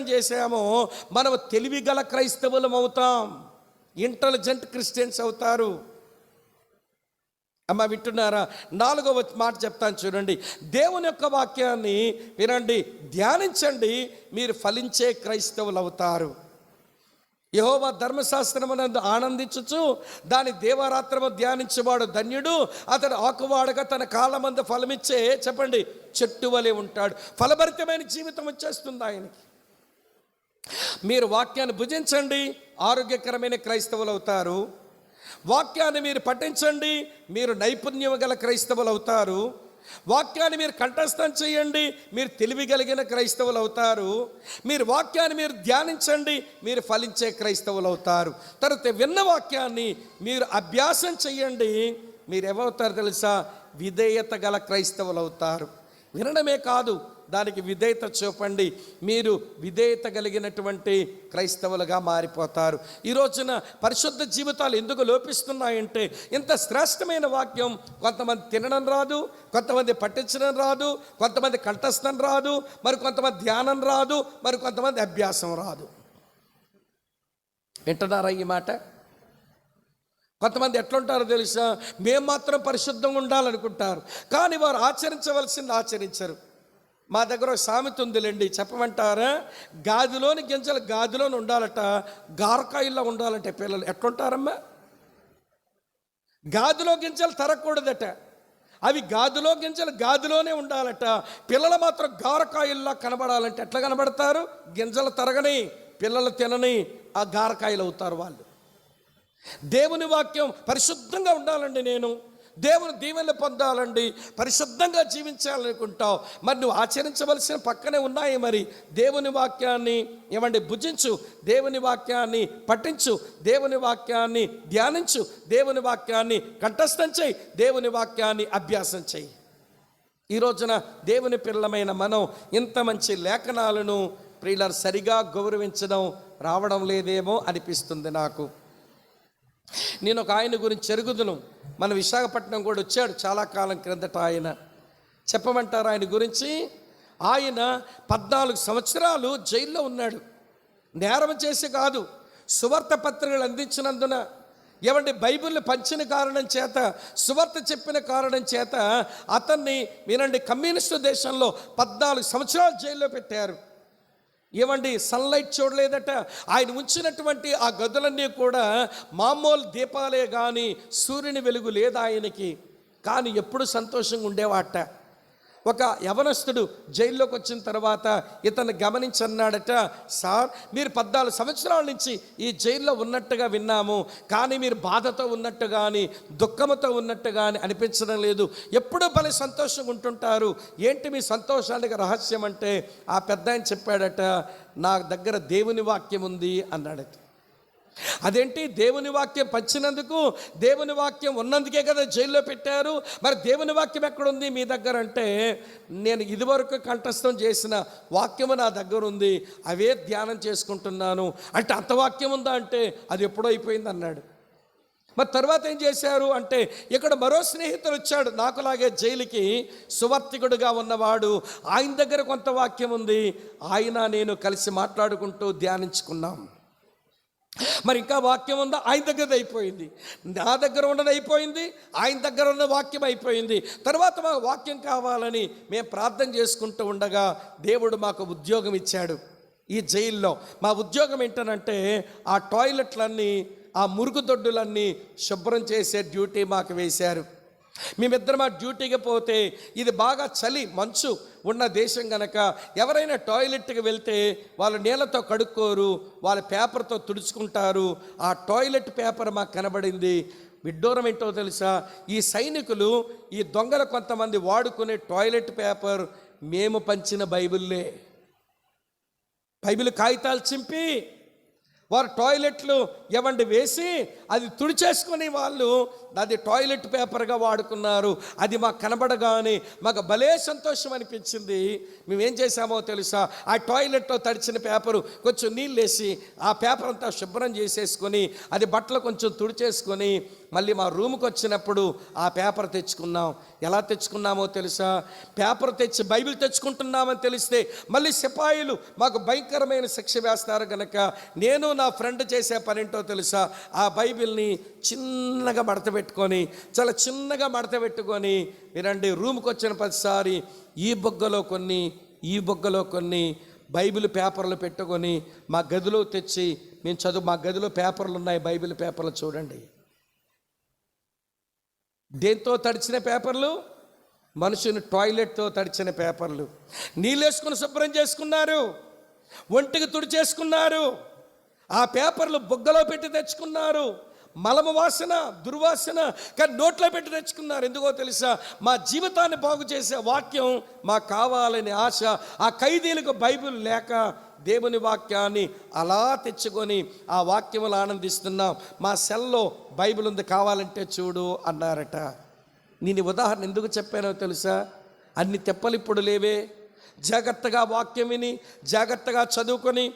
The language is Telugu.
చేసామో మనం తెలివిగల క్రైస్తవులం అవుతాం. ఇంటెలిజెంట్ క్రిస్టియన్స్ అవుతారు. అమ్మ వింటున్నారా? నాలుగవ మాట చెప్తాను చూడండి. దేవుని యొక్క వాక్యాన్ని వినండి ధ్యానించండి మీరు ఫలించే క్రైస్తవులు అవుతారు యహోవా ధర్మశాస్త్రమునందు ఆనందించుచు దాని దేవరాత్రము ధ్యానించేవాడు ధన్యుడు అతడు ఆకువాడగా తన కాలమందు ఫలమిచ్చే చెప్పండి చెట్టు వలె ఉంటాడు. ఫలభరితమైన జీవితం వచ్చేస్తుంది ఆయనకి. మీరు వాక్యాన్ని భుజించండి ఆరోగ్యకరమైన క్రైస్తవులు అవుతారు వాక్యాన్ని మీరు పఠించండి మీరు నైపుణ్యం గల క్రైస్తవులు అవుతారు వాక్యాన్ని మీరు కంఠస్థం చేయండి మీరు తెలివి కలిగిన క్రైస్తవులు అవుతారు మీరు వాక్యాన్ని మీరు ధ్యానించండి మీరు ఫలించే క్రైస్తవులు అవుతారు తర్వాత విన్న వాక్యాన్ని మీరు అభ్యాసం చేయండి మీరు ఏమవుతారు తెలుసా? విధేయత గల క్రైస్తవులు అవుతారు వినడమే కాదు దానికి విధేయత చూపండి. మీరు విధేయత కలిగినటువంటి క్రైస్తవులుగా మారిపోతారు. ఈ రోజున పరిశుద్ధ జీవితాలు ఎందుకు లోపిస్తున్నాయంటే ఇంత శ్రేష్టమైన వాక్యం కొంతమంది తినడం రాదు కొంతమంది పట్టించడం రాదు కొంతమంది కంఠస్థం రాదు మరి కొంతమంది ధ్యానం రాదు మరి కొంతమంది అభ్యాసం రాదు. వింటున్నారా ఈ మాట? కొంతమంది ఎట్లుంటారో తెలుసా? మేము మాత్రం పరిశుద్ధంగా ఉండాలనుకుంటారు. కానీ వారు ఆచరించవలసింది ఆచరించరు. మా దగ్గర ఒక సామెత ఉందిలేండి. చెప్పమంటారా? గాదిలోని గింజలు గాదిలోని ఉండాలట గారకాయల్లో ఉండాలంటే పిల్లలు ఎట్లుంటారమ్మా? గాదిలో గింజలు తరగకూడదట. అవి గాదిలో గింజలు గాదిలోనే ఉండాలట. పిల్లలు మాత్రం గారకాయల్లా కనబడాలంటే ఎట్లా కనబడతారు? గింజలు తరగని పిల్లలు తినని ఆ గారకాయలు అవుతారు వాళ్ళు. దేవుని వాక్యం పరిశుద్ధంగా ఉండాలండి నేను. దేవుని దీవెనలు పొందాలండి. పరిశుద్ధంగా జీవించాలనుకుంటావు. మరి నువ్వు ఆచరించవలసిన పక్కనే ఉన్నాయి మరి. దేవుని వాక్యాన్ని ఏమండి? భుజించు. దేవుని వాక్యాన్ని పఠించు. దేవుని వాక్యాన్ని ధ్యానించు. దేవుని వాక్యాన్ని కంఠస్థం చేయి. దేవుని వాక్యాన్ని అభ్యాసం చేయి. ఈ రోజున దేవుని పిల్లమైన మనం ఇంత మంచి లేఖనాలను ప్రియులర్ సరిగా గౌరవించడం రావడం లేదేమో అనిపిస్తుంది నాకు. నేను ఒక ఆయన గురించి ఎరుగుదును మన విశాఖపట్నం కూడా వచ్చాడు చాలా కాలం క్రిందట ఆయన. చెప్పమంటారు ఆయన గురించి? ఆయన పద్నాలుగు సంవత్సరాలు జైల్లో ఉన్నాడు. నేరం చేసి కాదు సువార్త పత్రికలు అందించినందున. ఏమంటే బైబిల్ని పంచిన కారణం చేత సువార్త చెప్పిన కారణం చేత అతన్ని వినండి కమ్యూనిస్టు దేశంలో పద్నాలుగు సంవత్సరాలు జైల్లో పెట్టారు. ఏమండి సన్లైట్ చూడలేదట? ఆయన ఉంచినటువంటి ఆ గదులన్నీ కూడా మామూలు దీపాలే కానీ సూర్యుని వెలుగు లేదు ఆయనకి. కానీ ఎప్పుడు సంతోషంగా ఉండేవాట. ఒక యవనస్తుడు జైల్లోకి వచ్చిన తర్వాత ఇతను గమనించన్నాడట సార్ మీరు పద్నాలుగు సంవత్సరాల నుంచి ఈ జైల్లో ఉన్నట్టుగా విన్నాము కానీ మీరు బాధతో ఉన్నట్టు కానీ దుఃఖంతో ఉన్నట్టు కానీ అనిపించడం లేదు. ఎప్పుడూ భలే సంతోషంగా ఉంటుంటారు. ఏంటి మీ సంతోషానికి రహస్యం అంటే? ఆ పెద్ద ఆయన చెప్పాడట నా దగ్గర దేవుని వాక్యం ఉంది అన్నాడట. అదేంటి? దేవుని వాక్యం పంచినందుకు దేవుని వాక్యం ఉన్నందుకే కదా జైల్లో పెట్టారు. మరి దేవుని వాక్యం ఎక్కడుంది మీ దగ్గర అంటే నేను ఇదివరకు కంఠస్థం చేసిన వాక్యము నా దగ్గర ఉంది అవే ధ్యానం చేసుకుంటున్నాను. అంటే అంత వాక్యం ఉందా అంటే అది ఎప్పుడో అయిపోయింది అన్నాడు. మరి తర్వాత ఏం చేశారు అంటే ఇక్కడ మరో స్నేహితుడు వచ్చాడు నాకులాగే జైలుకి సువర్తికుడుగా ఉన్నవాడు. ఆయన దగ్గర కొంత వాక్యం ఉంది ఆయన నేను కలిసి మాట్లాడుకుంటూ ధ్యానించుకున్నాం. మరి ఇంకా వాక్యం ఉందా? ఆయన దగ్గర అయిపోయింది. నా దగ్గర ఉన్నది అయిపోయింది ఆయన దగ్గర ఉన్న వాక్యం అయిపోయింది. తర్వాత మాకు వాక్యం కావాలని మేము ప్రార్థన చేసుకుంటూ ఉండగా దేవుడు మాకు ఉద్యోగం ఇచ్చాడు ఈ జైల్లో. మా ఉద్యోగం ఏంటనంటే ఆ టాయిలెట్లన్నీ ఆ మురుగుదొడ్డులన్నీ శుభ్రం చేసే డ్యూటీ మాకు వేశారు. మేమిద్దరం ఆ డ్యూటీకి పోతే ఇది బాగా చలి మంచు ఉన్న దేశం కనుక ఎవరైనా టాయిలెట్కి వెళ్తే వాళ్ళు నీళ్ళతో కడుక్కోరు వాళ్ళ పేపర్తో తుడుచుకుంటారు. ఆ టాయిలెట్ పేపర్ మాకు కనబడింది. విడ్డూరం ఏంటో తెలుసా? ఈ సైనికులు ఈ దొంగలు కొంతమంది వాడుకునే టాయిలెట్ పేపర్ మేము పంచిన బైబిల్లే. బైబిల్ కాగితాలు చింపి వారు టాయిలెట్లు ఎవండి వేసి అది తుడిచేసుకొని వాళ్ళు అది టాయిలెట్ పేపర్గా వాడుకున్నారు. అది మాకు కనబడగానే మాకు భలే సంతోషం అనిపించింది. మేమేం చేశామో చేసామో తెలుసా? ఆ టాయిలెట్లో తడిచిన పేపరు కొంచెం నీళ్ళు వేసి ఆ పేపర్ అంతా శుభ్రం చేసేసుకొని అది బట్టలు కొంచెం తుడిచేసుకొని మళ్ళీ మా రూమ్కి వచ్చినప్పుడు ఆ పేపర్ తెచ్చుకున్నాం. ఎలా తెచ్చుకున్నామో తెలుసా? పేపర్ తెచ్చి బైబిల్ తెచ్చుకుంటున్నామని తెలిస్తే మళ్ళీ సిపాయిలు మాకు భయంకరమైన శిక్ష వేస్తారు కనుక నేను నా ఫ్రెండ్ చేసే పనేంటో తెలుసా? ఆ బైబిల్ని చిన్నగా మడతపెట్టి పెట్టుకొని చాలా చిన్నగా మడత పెట్టుకొని వినండి రూమ్కి వచ్చిన ప్రతిసారి ఈ బొగ్గలో కొన్ని ఈ బొగ్గలో కొన్ని బైబిల్ పేపర్లు పెట్టుకొని మా గదిలో తెచ్చి మేము చదువు మా గదిలో పేపర్లు ఉన్నాయి బైబిల్ పేపర్లు చూడండి. దేంతో తడిచిన పేపర్లు? మనుషుని టాయిలెట్తో తడిచిన పేపర్లు. నీళ్ళేసుకుని శుభ్రం చేసుకున్నారు. ఒంటికి తుడిచేసుకున్నారు ఆ పేపర్లు బుగ్గలో పెట్టి తెచ్చుకున్నారు. మలమ వాసన దుర్వాసన కానీ నోట్లో పెట్టి తెచ్చుకున్నారు ఎందుకో తెలుసా? మా జీవితాన్ని బాగు చేసే వాక్యం మాకు కావాలనే ఆశ. ఆ ఖైదీలకు బైబిల్ లేక దేవుని వాక్యాన్ని అలా తెచ్చుకొని ఆ వాక్యములు ఆనందిస్తున్నాం. మా సెల్లో బైబిల్ ఉంది కావాలంటే చూడు అన్నారట. నేను ఉదాహరణ ఎందుకు చెప్పానో తెలుసా? అన్ని తెప్పలు ఇప్పుడు లేవే. జాగ్రత్తగా వాక్యం విని జాగ్రత్తగా చదువుకొని